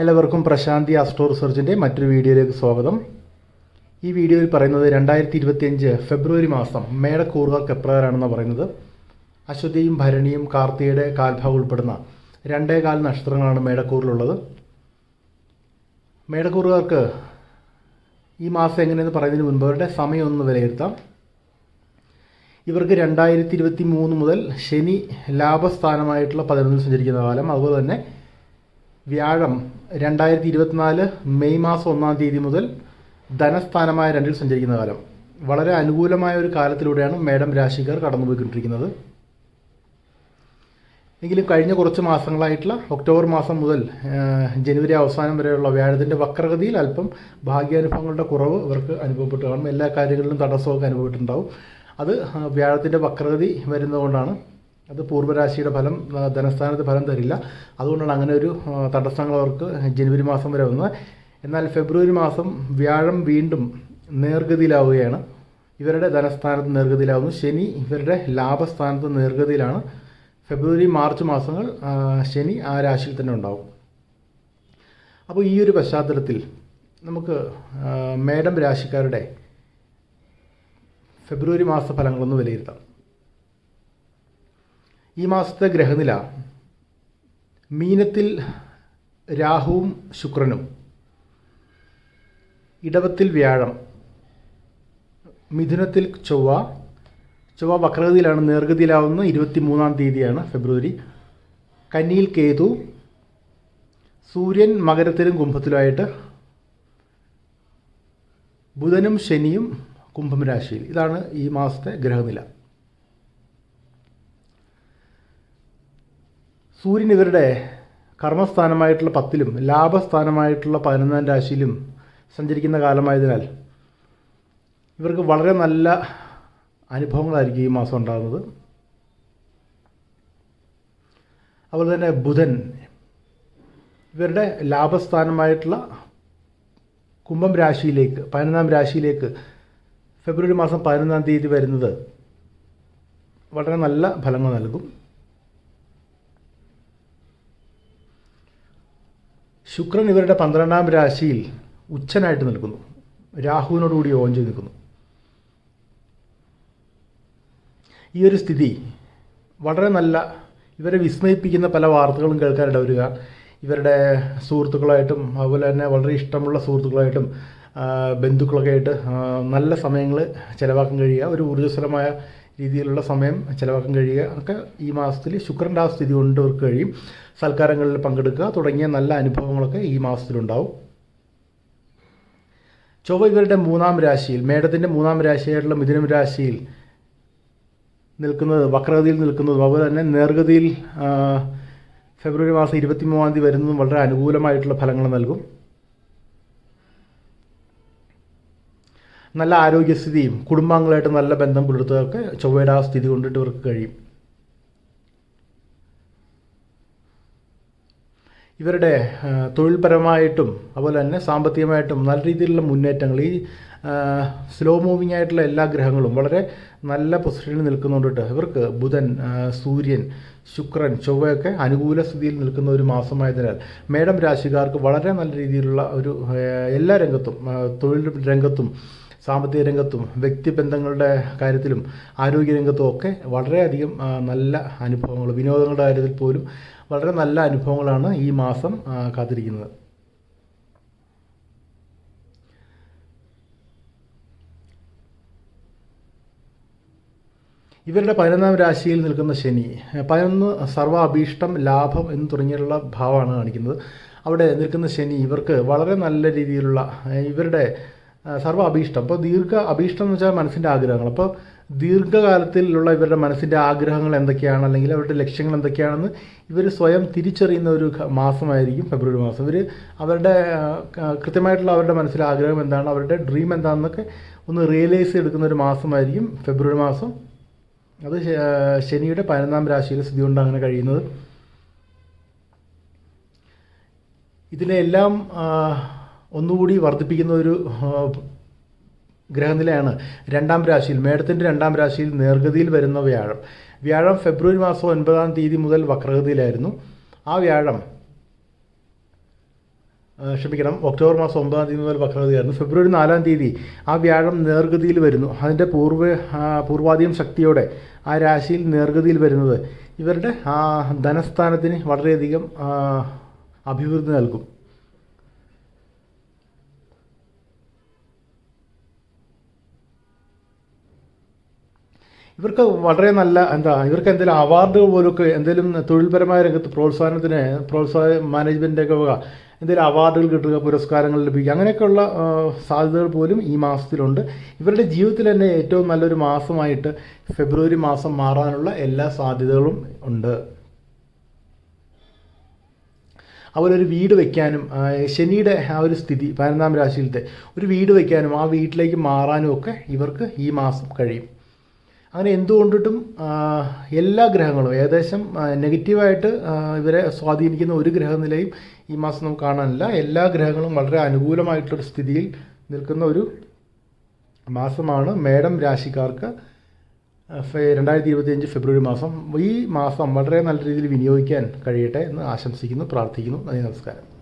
എല്ലാവർക്കും പ്രശാന്തി അസ്ട്രോ റിസർച്ചിന്റെ മറ്റൊരു വീഡിയോയിലേക്ക് സ്വാഗതം. ഈ വീഡിയോയിൽ പറയുന്നത് രണ്ടായിരത്തി ഇരുപത്തിയഞ്ച് ഫെബ്രുവരി മാസം മേടക്കൂറുകാർക്ക് എപ്രകാരമാണെന്ന് പറയുന്നത്. അശ്വതിയും ഭരണിയും കാർത്തികയുടെ കാൽഭാഗം ഉൾപ്പെടുന്ന രണ്ടേ കാൽ നക്ഷത്രങ്ങളാണ് മേടക്കൂറിലുള്ളത്. മേടക്കൂറുകാർക്ക് ഈ മാസം എങ്ങനെയെന്ന് പറയുന്നതിന് മുൻപ് അവരുടെ സമയം ഒന്ന് വിലയിരുത്താം. ഇവർക്ക് രണ്ടായിരത്തി ഇരുപത്തി മൂന്ന് മുതൽ ശനി ലാഭസ്ഥാനമായിട്ടുള്ള പതിനൊന്നിൽ സഞ്ചരിക്കുന്ന കാലം. അതുപോലെ തന്നെ വ്യാഴം രണ്ടായിരത്തി ഇരുപത്തിനാല് മെയ് മാസം ഒന്നാം തീയതി മുതൽ ധനസ്ഥാനമായ രണ്ടിൽ സഞ്ചരിക്കുന്ന കാലം. വളരെ അനുകൂലമായ ഒരു കാലത്തിലൂടെയാണ് മേഡം രാശിക്കാർ കടന്നുപോയിക്കൊണ്ടിരിക്കുന്നത്. എങ്കിലും കഴിഞ്ഞ കുറച്ച് മാസങ്ങളായിട്ടുള്ള ഒക്ടോബർ മാസം മുതൽ ജനുവരി അവസാനം വരെയുള്ള വ്യാഴത്തിന്റെ വക്രഗതിയിൽ അല്പം ഭാഗ്യാനുഭവങ്ങളുടെ കുറവ് ഇവർക്ക് അനുഭവപ്പെട്ടു. കാണും എല്ലാ കാര്യങ്ങളിലും തടസ്സമൊക്കെ അനുഭവപ്പെട്ടിട്ടുണ്ടാവും. അത് വ്യാഴത്തിന്റെ വക്രഗതി വരുന്നതുകൊണ്ടാണ് അത് പൂർവരാശിയുടെ ഫലം ധനസ്ഥാനത്ത് ഫലം തരില്ല. അതുകൊണ്ടാണ് അങ്ങനെ ഒരു തടസ്സങ്ങൾ അവർക്ക് ജനുവരി മാസം വരെ വന്നത്. എന്നാൽ ഫെബ്രുവരി മാസം വ്യാഴം വീണ്ടും നേർഗതിയിലാവുകയാണ്. ഇവരുടെ ധനസ്ഥാനത്ത് നേർഗതിയിലാവുന്നു. ശനി ഇവരുടെ ലാഭസ്ഥാനത്ത് നേർഗതിയിലാണ്. ഫെബ്രുവരി മാർച്ച് മാസങ്ങൾ ശനി ആ രാശിയിൽ തന്നെ ഉണ്ടാവും. അപ്പോൾ ഈ ഒരു പശ്ചാത്തലത്തിൽ നമുക്ക് മേഡം രാശിക്കാരുടെ ഫെബ്രുവരി മാസ ഫലങ്ങളൊന്ന് വിലയിരുത്താം. ഈ മാസത്തെ ഗ്രഹനില മീനത്തിൽ രാഹുവും ശുക്രനും. ഇടവത്തിൽ വ്യാഴം മിഥുനത്തിൽ ചൊവ്വ. ചൊവ്വ വക്രഗതിയിലാണ് നേർഗതിയിലാവുന്ന ഇരുപത്തി മൂന്നാം തീയതിയാണ് ഫെബ്രുവരി. കന്നിയിൽ കേതു സൂര്യൻ മകരത്തിലും കുംഭത്തിലുമായിട്ട്. ബുധനും ശനിയും കുംഭം രാശിയിൽ. ഇതാണ് ഈ മാസത്തെ ഗ്രഹനില. സൂര്യൻ ഇവരുടെ കർമ്മസ്ഥാനമായിട്ടുള്ള പത്തിലും ലാഭസ്ഥാനമായിട്ടുള്ള പതിനൊന്നാം രാശിയിലും സഞ്ചരിക്കുന്ന കാലമായതിനാൽ ഇവർക്ക് വളരെ നല്ല അനുഭവങ്ങളായിരിക്കും ഈ മാസം ഉണ്ടാകുന്നത്. അതുപോലെ തന്നെ ബുധൻ ഇവരുടെ ലാഭസ്ഥാനമായിട്ടുള്ള കുംഭം രാശിയിലേക്ക് പതിനൊന്നാം രാശിയിലേക്ക് ഫെബ്രുവരി മാസം പതിനൊന്നാം തീയതി വരുന്നത് വളരെ നല്ല ഫലങ്ങൾ നൽകും. ശുക്രൻ ഇവരുടെ പന്ത്രണ്ടാം രാശിയിൽ ഉച്ചനായിട്ട് നിൽക്കുന്നു. രാഹുവിനോടുകൂടി യോജന ചെയ്ത് നിൽക്കുന്നു. ഈ ഒരു സ്ഥിതി വളരെ നല്ല ഇവരെ വിസ്മയിപ്പിക്കുന്ന പല വാർത്തകളും കേൾക്കാനിട വരിക. ഇവരുടെ സുഹൃത്തുക്കളായിട്ടും അതുപോലെ തന്നെ വളരെ ഇഷ്ടമുള്ള സുഹൃത്തുക്കളായിട്ടും ബന്ധുക്കളൊക്കെ ആയിട്ട് നല്ല സമയങ്ങൾ ചിലവാക്കാൻ കഴിയുക. ഒരു ഊർജസ്വലമായ രീതിയിലുള്ള സമയം ചിലവാക്കാൻ കഴിയുക. ഒക്കെ ഈ മാസത്തിൽ ശുക്രന്റെ ആ സ്ഥിതി കൊണ്ട് ഇവർക്ക് കഴിയും. സൽക്കാരങ്ങളിൽ പങ്കെടുക്കുക തുടങ്ങിയ നല്ല അനുഭവങ്ങളൊക്കെ ഈ മാസത്തിലുണ്ടാവും. ചൊവ്വ ഇവരുടെ മൂന്നാം രാശിയിൽ മേടത്തിന്റെ മൂന്നാം രാശിയായിട്ടുള്ള മിഥുനം രാശിയിൽ നിൽക്കുന്നത് വക്രഗതിയിൽ നിൽക്കുന്നത് അതുപോലെ തന്നെ നേർഗതിയിൽ ഫെബ്രുവരി മാസം ഇരുപത്തി മൂന്നാം തീയതി വരുന്നതും വളരെ അനുകൂലമായിട്ടുള്ള ഫലങ്ങൾ നൽകും. നല്ല ആരോഗ്യസ്ഥിതിയും കുടുംബാംഗങ്ങളായിട്ട് നല്ല ബന്ധം പുലർത്തുകയൊക്കെ ചൊവ്വയുടെ ആ സ്ഥിതി കൊണ്ടിട്ട് ഇവർക്ക് കഴിയും. ഇവരുടെ തൊഴിൽപരമായിട്ടും അതുപോലെ തന്നെ സാമ്പത്തികമായിട്ടും നല്ല രീതിയിലുള്ള മുന്നേറ്റങ്ങൾ ഈ സ്ലോ മൂവിങ് ആയിട്ടുള്ള എല്ലാ ഗ്രഹങ്ങളും വളരെ നല്ല പൊസിഷനിൽ നിൽക്കുന്നുണ്ടിട്ട് ഇവർക്ക് ബുധൻ സൂര്യൻ ശുക്രൻ ചൊവ്വയൊക്കെ അനുകൂല സ്ഥിതിയിൽ നിൽക്കുന്ന ഒരു മാസമായതിനാൽ മേടം രാശിക്കാർക്ക് വളരെ നല്ല രീതിയിലുള്ള ഒരു എല്ലാ രംഗത്തും തൊഴിൽ രംഗത്തും സാമ്പത്തിക രംഗത്തും വ്യക്തിബന്ധങ്ങളുടെ കാര്യത്തിലും ആരോഗ്യ രംഗത്തും ഒക്കെ വളരെയധികം നല്ല അനുഭവങ്ങൾ വിനോദങ്ങളുടെ കാര്യത്തിൽ പോലും വളരെ നല്ല അനുഭവങ്ങളാണ് ഈ മാസം കാത്തിരിക്കുന്നത്. ഇവരുടെ പതിനൊന്നാം രാശിയിൽ നിൽക്കുന്ന ശനി പതിനൊന്ന് സർവാഭീഷ്ടം അഭീഷ്ടം ലാഭം എന്ന് തുടങ്ങിയുള്ള ഭാവമാണ് കാണിക്കുന്നത്. അവിടെ നിൽക്കുന്ന ശനി ഇവർക്ക് വളരെ നല്ല രീതിയിലുള്ള ഇവരുടെ സർവ അഭീഷ്ടം അപ്പോൾ ദീർഘ അഭീഷ്ടം എന്ന് വെച്ചാൽ മനസ്സിന്റെ ആഗ്രഹങ്ങൾ. അപ്പോൾ ദീർഘകാലത്തിലുള്ള ഇവരുടെ മനസ്സിന്റെ ആഗ്രഹങ്ങൾ എന്തൊക്കെയാണ്? അല്ലെങ്കിൽ അവരുടെ ലക്ഷ്യങ്ങൾ എന്തൊക്കെയാണെന്ന് ഇവർ സ്വയം തിരിച്ചറിയുന്ന ഒരു മാസമായിരിക്കും ഫെബ്രുവരി മാസം. ഇവർ അവരുടെ കൃത്യമായിട്ടുള്ള അവരുടെ മനസ്സിലെ ആഗ്രഹം എന്താണ്? അവരുടെ ഡ്രീം എന്താണെന്നൊക്കെ ഒന്ന് റിയലൈസ് എടുക്കുന്ന ഒരു മാസമായിരിക്കും ഫെബ്രുവരി മാസം. അത് ശനിയുടെ പതിനൊന്നാം രാശിയിലെ സ്ഥിതി കൊണ്ട് അങ്ങനെ കഴിയുന്നത്. ഇതിനെല്ലാം ഒന്നുകൂടി വർദ്ധിപ്പിക്കുന്ന ഒരു ഗ്രഹനിലയാണ് രണ്ടാം രാശിയിൽ മേടത്തിന്റെ രണ്ടാം രാശിയിൽ നേർഗതിയിൽ വരുന്ന വ്യാഴം. വ്യാഴം ഫെബ്രുവരി മാസം ഒൻപതാം തീയതി മുതൽ വക്രഗതിയിലായിരുന്നു. ആ വ്യാഴം ക്ഷമിക്കണം ഒക്ടോബർ മാസം ഒമ്പതാം തീയതി മുതൽ വക്രഗതിയായിരുന്നു. ഫെബ്രുവരി നാലാം തീയതി ആ വ്യാഴം നേർഗതിയിൽ വരുന്നു. അതിന്റെ പൂർവ പൂർവാധികം ശക്തിയോടെ ആ രാശിയിൽ നേർഗതിയിൽ വരുന്നത് ഇവരുടെ ധനസ്ഥാനത്തിന് വളരെയധികം അഭിവൃദ്ധി നൽകും. ഇവർക്ക് വളരെ നല്ല എന്താ ഇവർക്ക് എന്തെങ്കിലും അവാർഡുകൾ പോലൊക്കെ എന്തെങ്കിലും തൊഴിൽപരമായ രംഗത്ത് പ്രോത്സാഹനത്തിന് പ്രോത്സാഹന മാനേജ്മെന്റൊക്കെ എന്തെങ്കിലും അവാർഡുകൾ കിട്ടുക പുരസ്കാരങ്ങൾ ലഭിക്കുക അങ്ങനെയൊക്കെയുള്ള സാധ്യതകൾ പോലും ഈ മാസത്തിലുണ്ട്. ഇവരുടെ ജീവിതത്തിൽ തന്നെ ഏറ്റവും നല്ലൊരു മാസമായിട്ട് ഫെബ്രുവരി മാസം മാറാനുള്ള എല്ലാ സാധ്യതകളും ഉണ്ട്. അവരൊരു വീട് വയ്ക്കാനും ശനിയുടെ ആ ഒരു സ്ഥിതി പതിനൊന്നാം രാശിയിലത്തെ ഒരു വീട് വയ്ക്കാനും ആ വീട്ടിലേക്ക് മാറാനും ഒക്കെ ഇവർക്ക് ഈ മാസം കഴിയും. അങ്ങനെ എന്തുകൊണ്ടിട്ടും എല്ലാ ഗ്രഹങ്ങളും ഏകദേശം നെഗറ്റീവായിട്ട് ഇവരെ സ്വാധീനിക്കുന്ന ഒരു ഗ്രഹനിലയും ഈ മാസം നമുക്ക് കാണാനില്ല. എല്ലാ ഗ്രഹങ്ങളും വളരെ അനുകൂലമായിട്ടുള്ളൊരു സ്ഥിതിയിൽ നിൽക്കുന്ന ഒരു മാസമാണ് മേടം രാശിക്കാർക്ക് രണ്ടായിരത്തി ഇരുപത്തിയഞ്ച് ഫെബ്രുവരി മാസം. ഈ മാസം വളരെ നല്ല രീതിയിൽ വിനിയോഗിക്കാൻ കഴിയട്ടെ എന്ന് ആശംസിക്കുന്നു പ്രാർത്ഥിക്കുന്നു. നന്ദി നമസ്കാരം.